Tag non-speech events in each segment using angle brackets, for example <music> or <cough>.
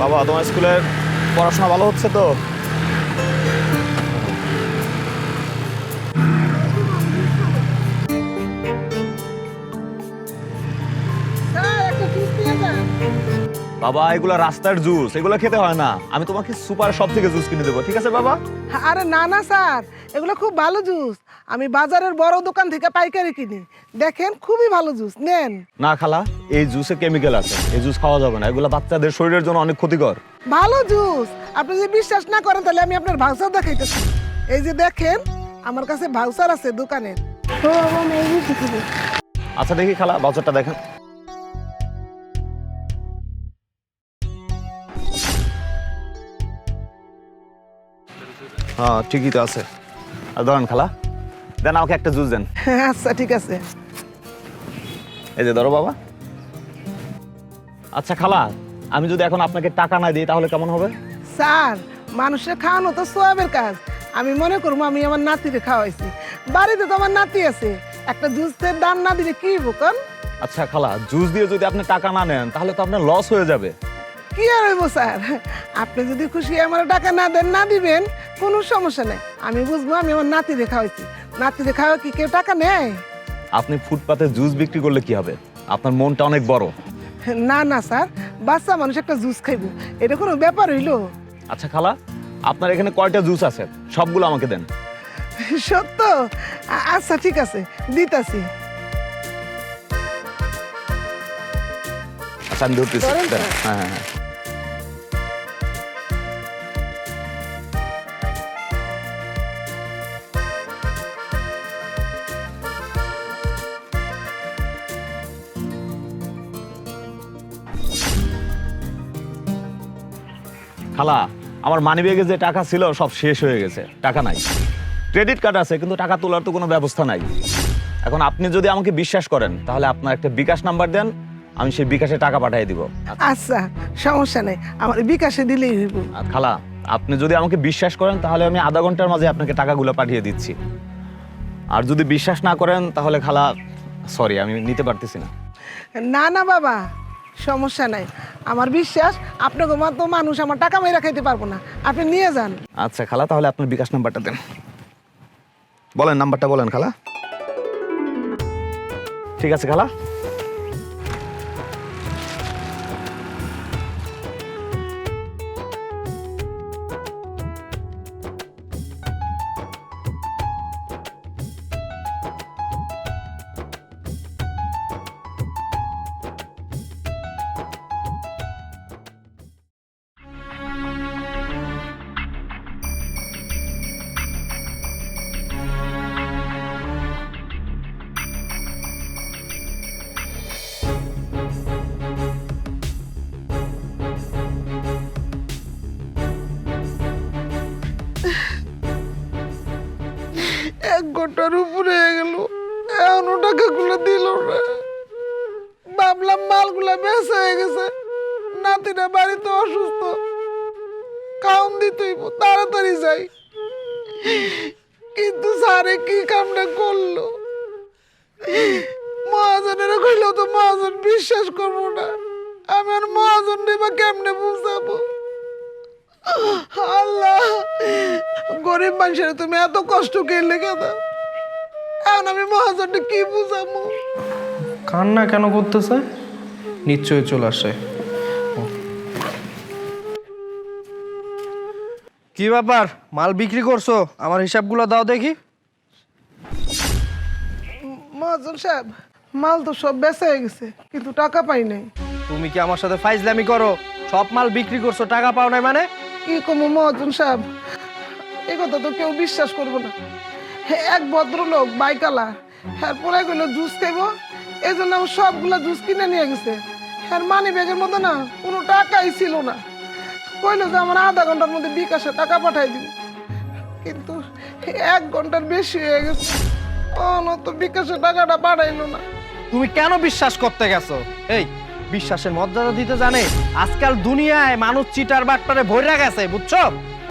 বাবা তোমার স্কুলের পড়াশোনা ভালো হচ্ছে তো? বাবা এগুলো রাস্তার জুস এগুলো খেতে হয় না। আমি তোমাকে সুপার শপ থেকে জুস কিনে দেবো ঠিক আছে বাবা? আরে না না স্যার এগুলো খুব ভালো জুস। আমি বাজারের বড় দোকান থেকে পাইকারি কিনি। দেখেন খুবই ভালো জুস নেন। না খালা এই জুসে কেমিক্যাল আছে এই জুস খাওয়া যাবে না এগুলো বাচ্চাদের শরীরের জন্য অনেক ক্ষতিকর। ভালো জুস! আপনি যদি বিশ্বাস না করেন তাহলে আমি আপনার ভাউচার দেখাইতেছি। এই যে দেখেন আমার কাছে ভাউচার আছে দোকানের। আচ্ছা দেখি খালা বাজারটা দেখেন। হ্যাঁ ঠিকই তো আছে। আর ধরেন খালা দেন আমাকে একটা জুস দেন। আচ্ছা ঠিক আছে। এই যে ধরো বাবা। আচ্ছা খালা আমি যদি এখন আপনাকে টাকা না দিই তাহলে কেমন হবে? স্যার মানুষের খাওয়ানো তো সোয়াবের কাজ। আমি মনে করব আমি আমার নাতিকে খাওয়াইছি। বাড়িতে তো আমার নাতি আছে। একটা জুসের দান না দিলে কি বোকন আচ্ছা খালা জুস দিয়ে যদি আপনি টাকা না নেন তাহলে তো আপনার লস হয়ে যাবে। কি আর হইব স্যার? আপনি যদি খুশি আমার টাকা না দেন না দিবেন কোনো সমস্যা নেই। আমি বুঝব আমি আমার নাতি নাতিরে খাওয়াইছি। নাতিরে খাওয়া কি কেউ টাকা নেয়? আপনি ফুটপাতে জুস বিক্রি করলে কি হবে? আপনার মনটা অনেক বড়। না না স্যার। বাচ্চা মানুষ একটা জুস খাইবো। এটা কোনো ব্যাপার হইল? আচ্ছা খালা আপনার এখানে কয়টা জুস আছে? সবগুলো আমাকে দেন। সত্য? আ- আচ্ছা ঠিক আছে। দিতাছি। আচ্ছা আমি ধরতেছি। করেন তো? দেন। হ্যাঁ হ্যাঁ হ্যাঁ। খালা আমার মানিব্যাগে যে টাকা ছিল সব শেষ হয়ে গেছে টাকা নাই। ক্রেডিট কার্ড আছে কিন্তু টাকা তোলার তো কোনো ব্যবস্থা নাই। এখন আপনি যদি আমাকে বিশ্বাস করেন তাহলে আপনার একটা বিকাশ নাম্বার দেন আমি সেই বিকাশে টাকা পাঠিয়ে দিব। আচ্ছা সমস্যা নেই আমার বিকাশে দিলেই হইব। আর খালা আপনি যদি আমাকে বিশ্বাস করেন তাহলে আমি আধা ঘণ্টার মাঝে আপনাকে টাকাগুলো পাঠিয়ে দিচ্ছি। আর যদি বিশ্বাস না করেন তাহলে খালা সরি আমি নিতে পারতেছি না। না না বাবা সমস্যা নাই। আমার বিশ্বাস, আপনাকে মতো মানুষ, আমার টাকা মেরা খাইতে পারব না। আপনি নিয়ে যান। আচ্ছা খালা, তাহলে আপনার বিকাশ নাম্বারটা দেন। বলেন, নাম্বারটা বলেন, খালা। ঠিক আছে, খালা। এক উপরে গেল। এখনও টাকাগুলো দিল না। ভাবলাম মালগুলা বেঁচে হয়ে গেছে। নাতিটা বাড়িতে অসুস্থ। কাউন দিতেই তাড়াতাড়ি যাই। কিন্তু স্যারে কি কামটা করল? মহাজনেরা কইলো তো মহাজন বিশ্বাস করব না। আমি আর মহাজন বা কেমনে বুঝাবো? আল্লাহ, গরিব মানুষের তুমি এত কষ্ট করলে কেন? এখন আমি মহাজনটা কি বুঝাবো? কান্না কেন করতেছে? নিশ্চয়ই চলে আসে। কি ব্যাপার? মাল বিক্রি করছ? আমার হিসাবগুলো দাও দেখি। মহাজন সাহেব মাল তো সব বেচা হয়ে গেছে কিন্তু টাকা পাই নাই। তুমি কি আমার সাথে ফাইজলামি করো? সব মাল বিক্রি করছ টাকা পাও নাই মানে? কি কমু মহাজন সাহেব? এই কথা তো কেউ বিশ্বাস করব না। এক ভদ্রলোক, বাইকালা। হ্যাঁ পরে গেলো জুস খাইবো? এই জন্য আমার সবগুলো জুস কিনে নিয়ে গেছে। হ্যাঁ মানি ব্যাগের মধ্যে না কোনো টাকাই ছিল না। কইলো যে আমার আধা ঘণ্টার মধ্যে বিকাশে টাকা পাঠাই দিবি। কিন্তু এক ঘণ্টার বেশি হয়ে গেছে। ও তো বিকাশে টাকাটা পাঠাইলো না। তুমি কেন বিশ্বাস করতে গেছো? এই বিশ্বাসের মর্যাদা দিতে জানে। আজকাল দুনিয়ায় মানুষ চিটার বাটপারে ভইরা গেছে বুঝছ?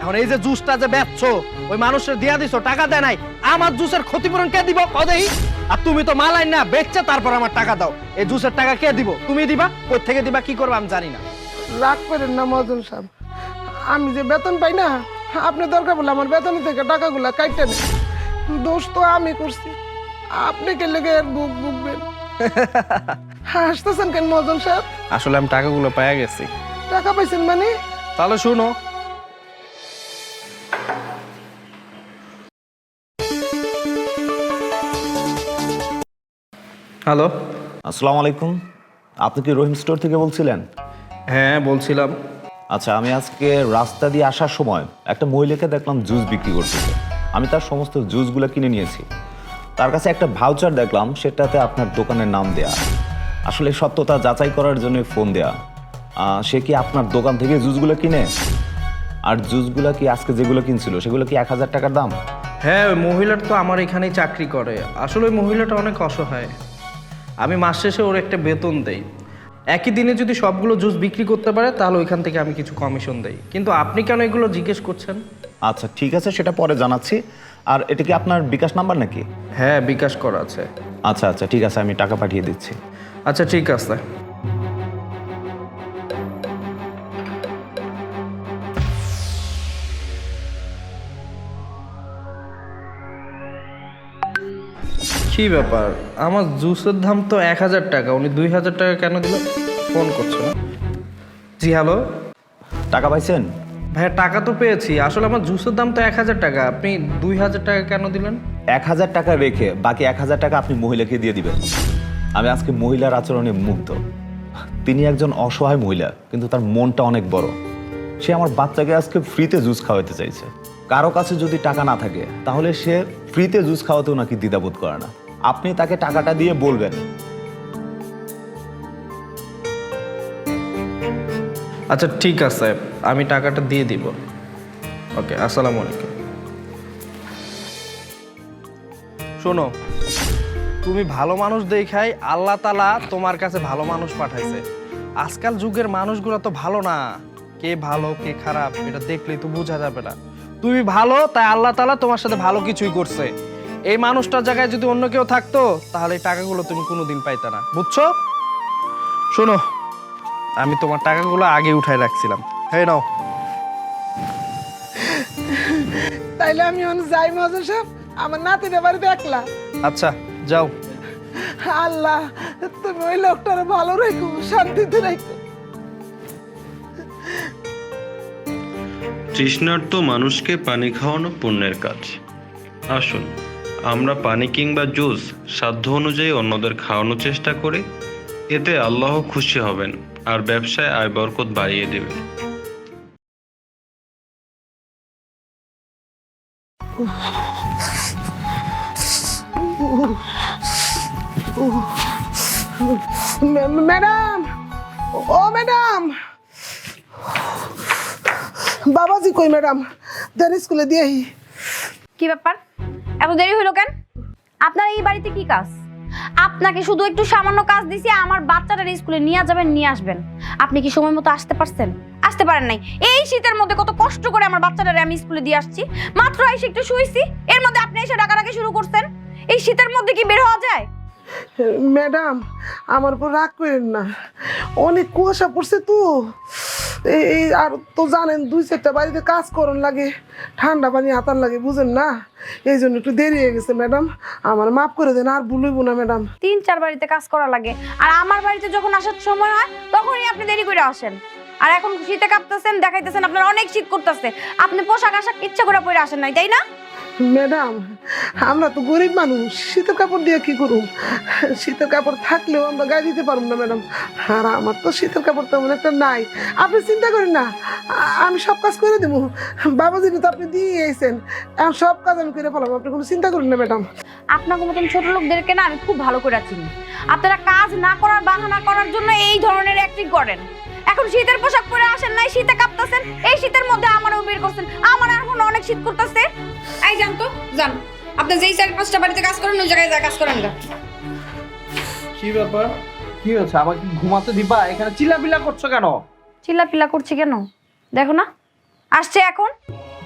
এখন এই যে জুসটা যে বেচছো ওই মানুষের দিয়া দিছো টাকা দেয় নাই আমার জুসের ক্ষতিপূরণ কে দিব? কদেই আর তুমি তো মালাই না বেচছে তারপর আমার টাকা দাও। এই জুসের টাকা কে দিব? তুমি দিবা? কই থেকে দিবা কি করবে আমি জানি না। রাগ করেন না মহাজন সাহেব। আমি যে বেতন পাই না আপনি দরকার বলে আমার বেতন থেকে টাকাগুলা কাটতে দোষ তো আমি করছি। আপনি কে লেগে বুক বুকবেন? <laughs> হাসতেছেন কেন সাহেব? আসলে আমি টাকাগুলো পেয়ে গেছি। টাকা পাইছেন মানে? তাহলে শুনো। হ্যালো। আসসালামু আলাইকুম। আপনি কি রহিম স্টোর থেকে বলছিলেন? হ্যাঁ বলছিলাম। আচ্ছা আমি আজকে রাস্তা দিয়ে আসার সময় একটা মহিলাকে দেখলাম জুস বিক্রি করতেছে। আমি তার সমস্ত জুসগুলো কিনে নিয়েছি। তার কাছে একটা ভাউচার দেখলাম সেটাতে আপনার দোকানের নাম দেয়া আসলে সত্যতা যাচাই করার জন্য ফোন দেয়া। সে কি আপনার দোকান থেকে জুসগুলো কিনে? আর জুসগুলো কি আজকে যেগুলো কিনছিল সেগুলো কি এক হাজার টাকার দাম? হ্যাঁ ওই মহিলাটা তো আমার এখানেই চাকরি করে। আসলে ওই মহিলাটা অনেক অসহায়। আমি মাস শেষে ওর একটা বেতন দেই। একই দিনে যদি সবগুলো জুস বিক্রি করতে পারে তাহলে ওইখান থেকে আমি কিছু কমিশন দেই। কিন্তু আপনি কেন এগুলো জিজ্ঞেস করছেন? আচ্ছা ঠিক আছে সেটা পরে জানাচ্ছি। আর এটা কি আপনার বিকাশ নাম্বার নাকি? হ্যাঁ বিকাশ করা আছে। আচ্ছা আচ্ছা ঠিক আছে আমি টাকা পাঠিয়ে দিচ্ছি। আচ্ছা ঠিক আছে। কি ব্যাপার? আমার জুসের দাম তো এক হাজার টাকা। উনি দুই হাজার টাকা কেন দিল? ফোন করছে না। জি হ্যালো। টাকা পাইছেন? ভাইয়া টাকা তো পেয়েছি। আসলে আমার জুসের দাম তো এক হাজার টাকা। আপনি দুই হাজার টাকা কেন দিলেন? এক হাজার টাকা রেখে বাকি এক হাজার টাকা আপনি মহিলাকে দিয়ে দিবেন। আমি আজকে মহিলার আচরণে মুগ্ধ। তিনি একজন অসহায় মহিলা, কিন্তু তার মনটা অনেক বড়। সে আমার বাচ্চাকে আজকে ফ্রিতে জুস খাওয়াতে চাইছে। কারও কাছে যদি টাকা না থাকে, তাহলে সে ফ্রিতে জুস খাওয়াতেও নাকি দ্বিধাবোধ করে না। আপনি তাকে টাকাটা দিয়ে বলবেন। আচ্ছা ঠিক আছে। আমি টাকাটা দিয়ে দিব। ওকে, আসসালামু আলাইকুম। শোনো তুমি ভালো মানুষ দেখাই আল্লাহ তালা তোমার কাছে ভালো মানুষ পাঠাইছে। আজকাল যুগের মানুষগুলো তো ভালো না। কে ভালো কে খারাপ এটা দেখলেই তো বোঝা যাবে না। তুমি ভালো তাই আল্লাহ তালা তোমার সাথে ভালো কিছুই করছে। এই মানুষটার জায়গায় যদি অন্য কেউ থাকতো তাহলে এই টাকাগুলো তুমি কোনোদিন পাইতে না। বুঝছ? শোনো আমি তোমার টাকাগুলো আগে উঠায় রাখছিলাম। হ্যাঁ নাও। তাইলে আমি যাই মহাজন সাহেব আমার নাতিদের বাড়িতে একলা। আচ্ছা। যাও। আল্লাহ তুমি ওই লোকটারে ভালো রেখো শান্তিতে রেখো। তৃষ্ণার্ত মানুষকে পানি খাওয়ানো পুণ্যের কাজ। আসুন আমরা পানি কিংবা জুস সাধ্য অনুযায়ী অন্যদের খাওয়ানোর চেষ্টা করি। এতে আল্লাহ খুশি হবেন আর ব্যবসায় আয় বরকত বাড়িয়ে দেবেন। মে- ম্যাডাম! ও, ম্যাডাম! বাবাজি কই, ম্যাডাম? দেন স্কুলে দিয়ে। কি ব্যাপার? এত দেরি হলো কেন? আপনার এই বাড়িতে কি কাজ? আপনাকে শুধু একটু সামান্য কাজ দিছি, আমার বাচ্চাটার স্কুলে নিয়ে যাবেন, নিয়ে আসবেন। আপনি কি সময় মতো আসতে পারছেন? আসতে পারেন নাই। এই শীতের মধ্যে কত কষ্ট করে আমার বাচ্চাটারে আমি স্কুলে দিয়ে আসছি। মাত্র এসে একটু শুয়েছি এর মধ্যে আপনি এসে ডাকাডাকি শুরু করছেন। এই শীতের মধ্যে কি বের হওয়া যায়? ম্যাডাম, আমার উপর রাগ করেন না। অনেক কুয়াশা পড়ছে তো। এই আর তো জানেন, দুই চারটা বাড়িতে কাজ করন লাগে, ঠান্ডা পানি হাতার লাগে, বুঝেন না? এই জন্য একটু দেরি হয়ে গেছে, ম্যাডাম। আমার মাফ করে দেন, আর ভুলইব না, ম্যাডাম। তিন, চার বাড়িতে কাজ করা লাগে। আর আমার বাড়িতে যখন আসার সময় হয়, তখনই আপনি দেরি করে আসেন। আর এখন শীতে কাঁপতেছেন, দেখাইতেছেন, আপনার অনেক শীত করতেছে। আপনি পোশাক আশাক ইচ্ছা করে পরে আসেন নাই, তাই না? ম্যাডাম, আমরা তো গরিব মানুষ, শীতের কাপড় দিয়ে কি করুম? শীতের কাপড় থাকলেও আমরা গায়ে দিতে পারব না, ম্যাডাম। আর আমার তো শীতের কাপড় তেমন একটা নাই। আপনি চিন্তা করেন না, আমি সব কাজ করে দেবো। বাবাজি তো আপনি দিয়ে এসেছেন এখন সব কাজ আমি করে ফেলাম আপনি কোনো চিন্তা করেন না, ম্যাডাম। আপনাকে মতন ছোট লোকদেরকে না আমি খুব ভালো করে চিনি আপনারা কাজ না করার, বাহানা করার জন্য এই ধরনের অ্যাক্টিং করেন। এখন শীতের পোশাক পরে আসেন নাই শীতে কাঁপতেছেন। এই শীতের মধ্যে আমারও বের করছেন। আমার এখন অনেক শীত করতেছে। এই যান তো যান। আপনি যেই চার পাঁচটা বাড়িতে কাজ করেন ওই জায়গায় যা কাজ করেন গা। কি ব্যাপার? কি হচ্ছে আমাকে ঘুমাতে দিবা? এখানে চিল্লাপিল্লা করছ কেন? চিল্লা পিল্লা করছি কেন? দেখো না আসছে এখন।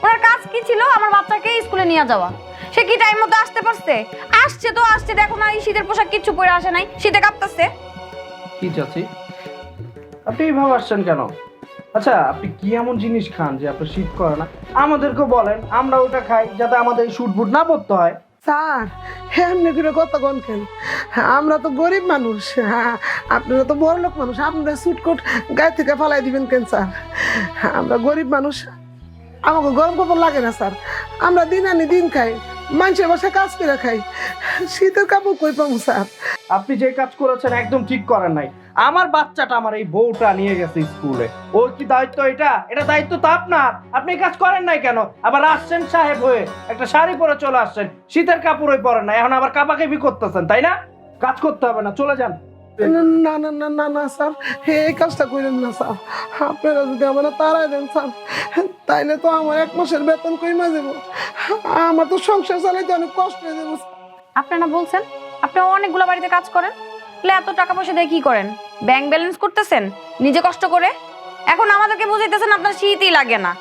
ওনার কাজ কি ছিল? আমার বাচ্চাকে স্কুলে নিয়ে যাওয়া। সে কি টাইম মতো আসতে পারছে? আসছে তো আসছে। দেখো না এই শীতের পোশাক কিচ্ছু পরে আসে নাই। শীতে কাঁপতেছে। কি চাচ্ছি আপনি এইভাবে আসছেন কেন? আচ্ছা আপনি কি এমন জিনিস খান যে আপনার শীত করে না? আমাদেরকে বলেন আমরা ওটা খাই যাতে আমাদের শুট বুট না পড়তে হয়। স্যার এমনি করে কত গন কেন? আমরা তো গরিব মানুষ। হ্যাঁ, আপনারা তো বড় লোক মানুষ। আপনারা সুটকোট গায়ে থেকে ফালাই দিবেন কেন স্যার? আমরা গরিব মানুষ। আমাকে গরম কাপড় লাগে না স্যার। আমরা দিন আনি দিন খাই মানুষের বাসায় কাজ করে খাই। শীতের কাপড় কই পাবো স্যার? আপনি যে কাজ করেছেন একদম ঠিক করেন নাই। আমার বাচ্চাটা আমার এই বউটা নিয়ে গেছে স্কুলে। ওর কি দায়িত্ব এটা? এটা দায়িত্ব তো আপনার। আপনি কাজ করেন নাই কেন? আবার আসছেন সাহেব হয়ে একটা শাড়ি পরে চলে আসছেন। শীতের কাপড়ই পরেন না এখন আবার কাপাকে বি করতেছেন তাই না? কাজ করতে হবে না চলে যান। না না না না না স্যার। এই কাজটা করেন না স্যার। আপনারা যদি আমার তারাই দেন স্যার তাইলে তো আমার এক মাসের বেতন কইমা যাব আমার তো সংসার চালাইতে অনেক কষ্ট হয়ে যাব আপনারা বলছেন? আপনি অনেকগুলো বাড়িতে কাজ করেন। তাহলে এত টাকা পয়সা দিয়ে কি করেন? ব্যাংক ব্যালেন্স করতেছেন? নিজে কষ্ট করে? এখন আমাদেরকে বুঝাইতেছেন আপনার শীতই লাগে না।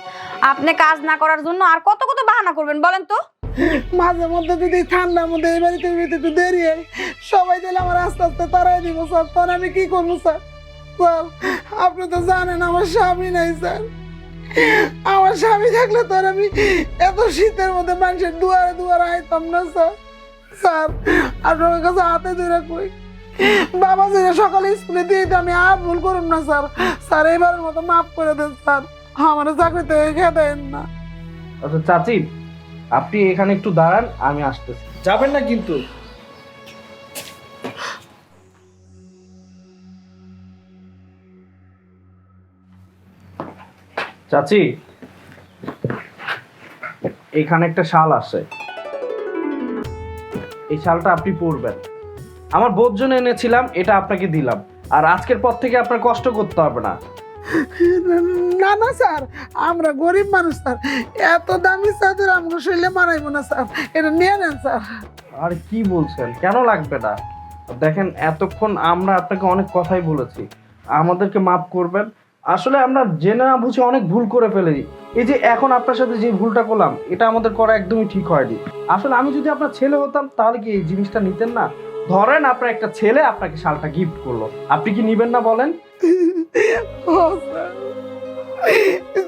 আপনি কাজ না করার জন্য আর কত কত বাহানা করবেন বলেন তো? মাঝে মধ্যে যদি ঠান্ডার মধ্যে এই বাড়িতে একটু দেরি হয়, সবাই দিলে আমার আস্তে আস্তে তারাই দিব, স্যার। তখন আমি কি করব, স্যার? স্যার, আপনি তো জানেন আমার স্বামী নাই, স্যার। আমার স্বামী থাকলে তো আমি এত শীতের মধ্যে মানুষের দুয়ারে দুয়ারে আইতাম না, স্যার। স্যার, আপনার কাছে হাতে ধরে কই? বাবা যে সকালে স্কুলে দিয়ে আমি আর ভুল করুন না, স্যার। স্যার এবারের মতো মাফ করে দেন, স্যার। আমার চাকরিতে খেয়ে দেন না। আচ্ছা চাচি, আপনি এখানে একটু দাঁড়ান, আমি আসতেছি। যাবেন না কিন্তু। চাচি, এখানে একটা শাল আছে এই শালটা আপনি পরবেন। আমার বোধ জন্য এনেছিলাম এটা আপনাকে দিলাম। আর আজকের পর থেকে আপনার কষ্ট করতে হবে না। না না স্যার। আমরা গরিব মানুষ স্যার। এত দামি চাদর আমরা শরীরে মারাইবো না স্যার। এটা নিয়ে নেন স্যার। আর কি বলছেন? কেন লাগবে না? দেখেন এতক্ষণ আমরা আপনাকে অনেক কথাই বলেছি। আমাদেরকে মাফ করবেন। আসলে আমরা জেনে না বুঝে অনেক ভুল করে ফেলেছি। এই যে এখন আপনার সাথে যে ভুলটা করলাম এটা আমাদের করা একদমই ঠিক হয়নি। আসলে আমি যদি আপনার ছেলে হতাম তাহলে কি এই জিনিসটা নিতেন না? ধরেন আপনার একটা ছেলে আপনাকে শালটা গিফট করল। আপনি কি নিবেন না বলেন? স্যার।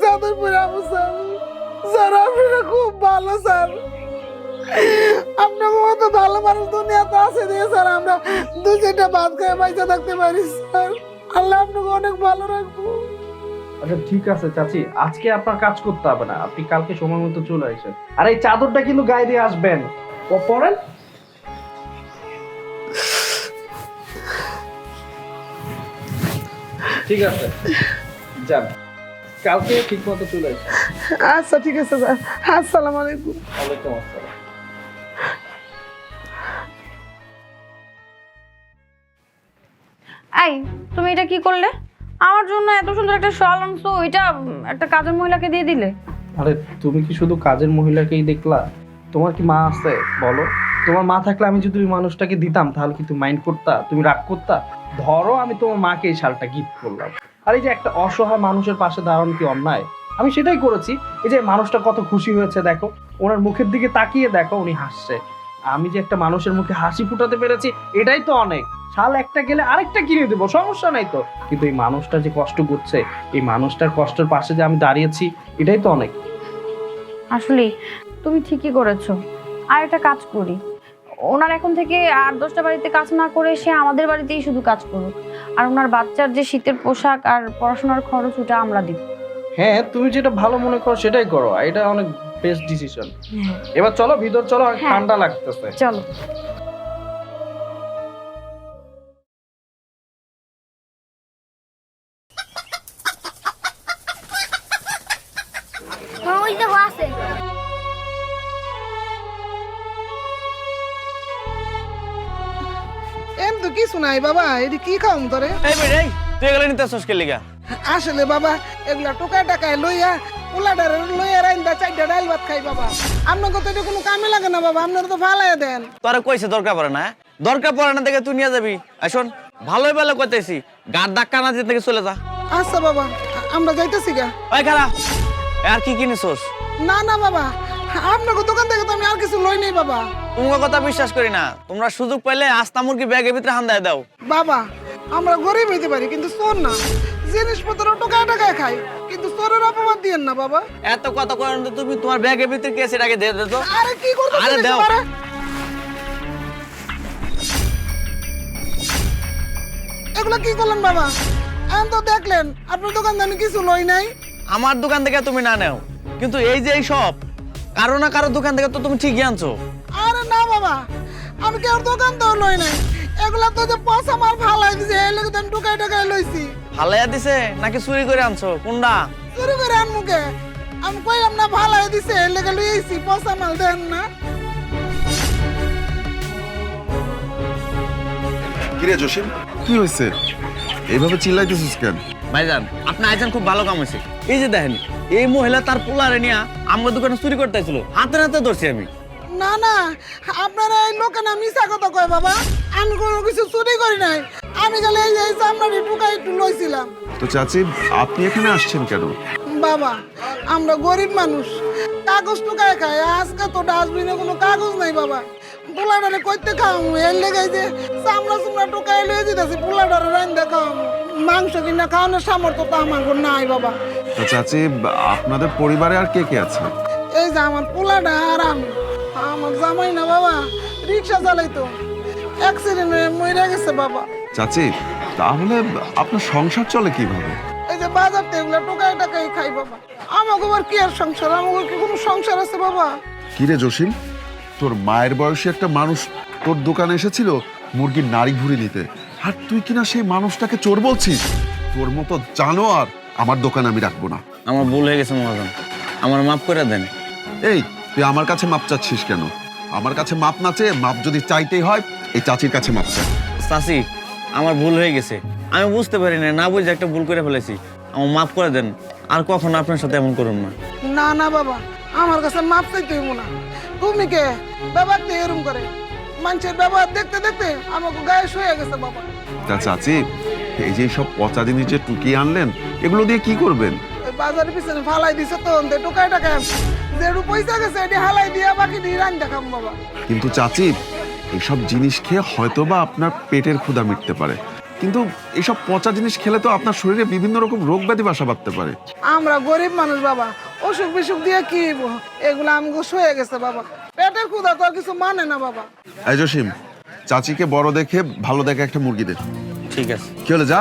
চাদর স্যার। স্যার আপনারা খুব ভালো স্যার। আপনার মতো ভালো মানুষ দুনিয়াতে আছে দিয়ে স্যার আমরা দু চারটা ভাত খেয়ে পয়সা থাকতে পারি স্যার। আল্লাহ আপনাকে অনেক ভালো রাখব। আচ্ছা ঠিক আছে চাচি আজকে আপনার কাজ করতে হবে না। আপনি কালকে সময় মতো চলে আসেন। আর এই চাদরটা কিন্তু গায়ে দিয়ে আসবেন। ও পরেন। ঠিক আছে। যান। কালকে ঠিক মতো চলে আচ্ছা ঠিক আছে স্যার। আসসালামু আলাইকুম। ওয়ালাইকুম আসসালাম। এই তুমি এটা কি করলে? আমার জন্য এত সুন্দর একটা শাল আনছো উম, একটা কাজের মহিলাকে দিয়ে দিলে। আরে তুমি কি শুধু কাজের মহিলাকেই দেখলা? তোমার কি মা আছে? বলো। তোমার মা থাকলে আমি যদি ওই মানুষটাকে দিতাম তাহলে কি তুমি মাইন্ড করতা? তুমি রাগ করতা? ধরো আমি তোমার মাকে এই শালটা গিফট করলাম। আর এই যে একটা অসহায় মানুষের পাশে দাঁড়ানো কি অন্যায়? আমি সেটাই করেছি। এই যে মানুষটা কত খুশি হয়েছে, দেখো। ওনার মুখের দিকে তাকিয়ে দেখো, উনি হাসছে। আমি যে একটা মানুষের মুখে হাসি ফুটাতে পেরেছি, এটাই তো অনেক। শাল একটা গেলে আরেকটা কিনে দেবো, সমস্যা নাই তো। কিন্তু এই মানুষটা যে কষ্ট করছে, এই মানুষটার কষ্টের পাশে যে আমি দাঁড়িয়েছি, এটাই তো অনেক। আসলে তুমি ঠিকই করেছ। আর একটা কাজ করি। ওনার এখন থেকে আট দশটা বাড়িতে কাজ না করে সে আমাদের বাড়িতেই শুধু কাজ করুক। আর ওনার বাচ্চার যে শীতের পোশাক আর পড়াশোনার খরচ ওটা আমরা দিব। হ্যাঁ তুমি যেটা ভালো মনে করো সেটাই করো। এটা অনেক বেস্ট ডিসিশন এবার চলো ভিতর চলো হ্যাঁ। ঠান্ডা লাগতেছে। চলো। নাই বাবা এটি কি খাওয়াম তোরে? এই তুই এগুলো নিতে আসছিস কে লিগা? আসলে বাবা এগুলা টোকায় টাকায় লইয়া উলাডারে লইয়া রাইন্দা চারটা ডাল ভাত খাই বাবা। আপনাকে তো এটা কোনো কামে লাগে না বাবা আপনারা তো ফালাই দেন। তোরা কইছে দরকার পড়ে না হ্যাঁ? দরকার পড়ে না দেখে তুই নিয়ে যাবি। আর শোন ভালোই ভালো কইতেছি গার ধাক্কা না দিয়ে থেকে চলে যা। আচ্ছা বাবা আমরা যাইতেছি গা। ওই খারা আর কি কিনেছোস? না না বাবা আপনাকে দোকান থেকে তো আমি আর কিছু লই নেই বাবা। তোমার কথা বিশ্বাস করি না। তোমরা সুযোগ পাইলে আস্তা মুরগি ব্যাগের ভিতরে হান্দায় দাও। বাবা আমরা গরিব হইতে পারি কিন্তু চোর না। জিনিসপত্র টোকায় টাকায় খাই কিন্তু চোরের দিয়েন না বাবা। এত কথা করেন তো তুমি তোমার ব্যাগের ভিতরে কি দিয়ে দে তো আরে কি করতে আরে দাও। এগুলো কি করলেন বাবা? এখন তো দেখলেন আপনার দোকান দানি কিছু লই নাই। আমার দোকান থেকে তুমি না নেও। কিন্তু এই যে এই সব কারও না কারও দোকান থেকে তো তুমি ঠিকই আনছো। আরে না বাবা আমি কেউ দোকান তো লই নাই? এগুলা তো যে পয়সা মাল ফালাই দিছে এই লোক আমি টুকাই টাকায় লইছি। ফালাইয়া দিছে নাকি চুরি করে আনছো? কোনটা চুরি করে আনমুকে আমি কইলাম না ফালাই দিছে এই লেগে লইছি পয়সা মাল দেন না। কিরে জসিম? কি হয়েছে এইভাবে চিল্লাইতেছিস কেন? ভাইজান আপনি আইছেন খুব ভালো কাম হয়েছে এই যে দেখেন এই মহিলা তার পোলারে নিয়ে আমার দোকানে চুরি করতে আসছিল হাতে হাতে ধরছি আমি। না না আপনারা এই লোকে না মিশা কথা কয় বাবা। আমি কোনো কিছু চুরি করি নাই। আমি গেলে এই এই চামড়াটি টুকাই একটু লইছিলাম। তো চাচি আপনি এখানে আসছেন কেন? বাবা আমরা গরিব মানুষ। কাগজ টুকায় খাই আজকে তো ডাস্টবিনে কোনো কাগজ নাই বাবা। পোলাডারে কইতে খাওয়ামু এর লেগে যে চামড়া চুমড়া টুকাই লয়ে দিতেছি পোলাডারে রান্দা খাওয়ামু। মাংস কিনা খাওয়ানোর সামর্থ্য তো আমার নাই বাবা। তো চাচি আপনাদের পরিবারে আর কে কে আছে? এই যে আমার পোলাডা আর আমি। আমার জামাই না বাবা রিক্সা চালাইতো অ্যাক্সিডেন্ট হয়ে মরে গেছে বাবা। চাচি তাহলে আপনার সংসার চলে কীভাবে? এই যে বাজার থেকে এগুলো টাকাই খাই বাবা। আমাকে আবার কি আর সংসার? আমাকে কি কোনো সংসার আছে বাবা? কিরে জসিম তোর মায়ের বয়সী একটা মানুষ তোর দোকানে এসেছিল মুরগির নাড়ি ভুড়ি নিতে আর তুই কিনা সেই মানুষটাকে চোর বলছিস? তোর মতো জানো আর আমার দোকানে আমি রাখব না। আমার ভুল হয়ে গেছে মহাজন। আমার মাফ করে দেন। এই তুই আমার কাছে মাপ চাচ্ছিস কেন? আমার কাছে মাপ না চেয়ে মাপ যদি চাইতেই হয় এই চাচির কাছে মাপ চাই। চাচি আমার ভুল হয়ে গেছে। আমি বুঝতে পারি না না বুঝে একটা ভুল করে ফেলেছি। আমার মাফ করে দেন। আর কখনো আপনার সাথে এমন করুন না। না না বাবা আমার কাছে মাপ চাইতে হইব না। তুমি কে? ব্যবহার এরম করে। মানুষের ব্যবহার দেখতে দেখতে আমাকে গায়ে শুয়ে গেছে বাবা। তা চাচি এই যে সব পচা জিনিস যে টুকিয়ে আনলেন এগুলো দিয়ে কি করবেন? বাজারের পিছনে ফালাই দিছে তো ওদের টোকাই টাকা যেটু পয়সা গেছে এটি হালাই দিয়া বাকি দেখাম বাবা। কিন্তু চাচি এসব জিনিস খেয়ে হয়তোবা আপনার পেটের ক্ষুধা মিটতে পারে। কিন্তু এসব পচা জিনিস খেলে তো আপনার শরীরে বিভিন্ন রকম রোগ ব্যাধি বাসা বাঁধতে পারে। আমরা গরিব মানুষ বাবা অসুখ বিসুখ দিয়ে কি? এগুলো আমাকে হয়ে গেছে বাবা। পেটের ক্ষুধা তো কিছু মানে না বাবা। জসিম চাচিকে বড় দেখে ভালো দেখে একটা মুরগি দে। ঠিক আছে। কি হলো যা।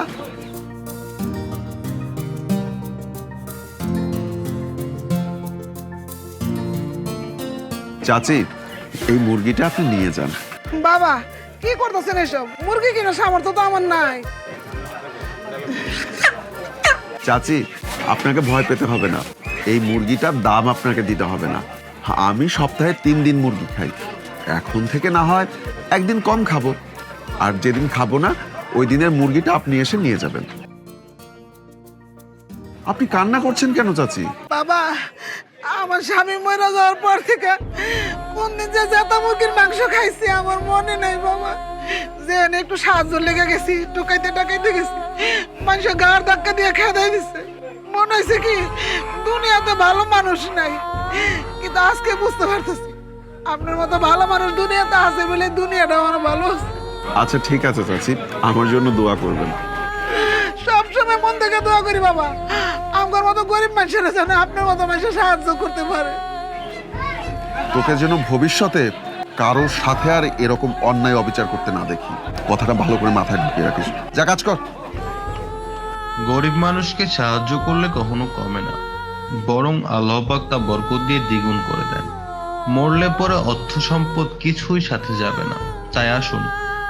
চাচি এই মুরগিটা আপনি নিয়ে যান। বাবা কি করতেছেন এসব? মুরগি কিনা সামর্থ্য তো আমার নাই। চাচি আপনাকে ভয় পেতে হবে না। এই মুরগিটার দাম আপনাকে দিতে হবে না। আমি সপ্তাহে তিন দিন মুরগি খাই। এখন থেকে না হয় একদিন কম খাব। আর যেদিন খাব না, ওই দিনের মুরগিটা আপনি এসে নিয়ে যাবেন। আপনি কান্না করছেন কেন, চাচি? বাবা, আমার স্বামী মরে যাওয়ার পর থেকে কোন দিন যে জাতা মুরগির মাংস খাইছি, আমার মনে নাই বাবা। যে একটু সাহায্য লেগে গেছি টুকাইতে টাকাইতে গেছি মানুষ গার ধাক্কা দিয়ে খেদাই দিছে। মনে হয়েছে কি, দুনিয়াতে ভালো মানুষ নাই, কিন্তু আজকে বুঝতে পারতেছি আপনার মতো ভালো মানুষ দুনিয়াতে আছে বলে দুনিয়াটা আমার ভালো আচ্ছা ঠিক আছে চাচি। আমার জন্য দোয়া করবেন। সবসময় মন থেকে দোয়া করি বাবা। আমার মতো গরিব মানুষেরা যেন আপনার মতো মানুষের সাহায্য করতে পারে। তোকে যেন ভবিষ্যতে কারোর সাথে আর এরকম অন্যায় অবিচার করতে না দেখি। কথাটা ভালো করে মাথায় ঢুকিয়ে রাখিস। যা কাজ কর। গরিব মানুষকে সাহায্য করলে কখনো কমে না। বরং আল্লাহ পাক তা বরকত দিয়ে দ্বিগুণ করে দেন। মরলে পরে অর্থ সম্পদ কিছুই সাথে যাবে না। তাই আসুন,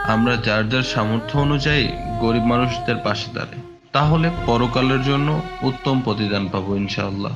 আমরা যার যার সামর্থ্য অনুযায়ী গরিব মানুষদের পাশে দাঁড়াই। তাহলে পরকালের জন্য উত্তম প্রতিদান পাবো ইনশাআল্লাহ।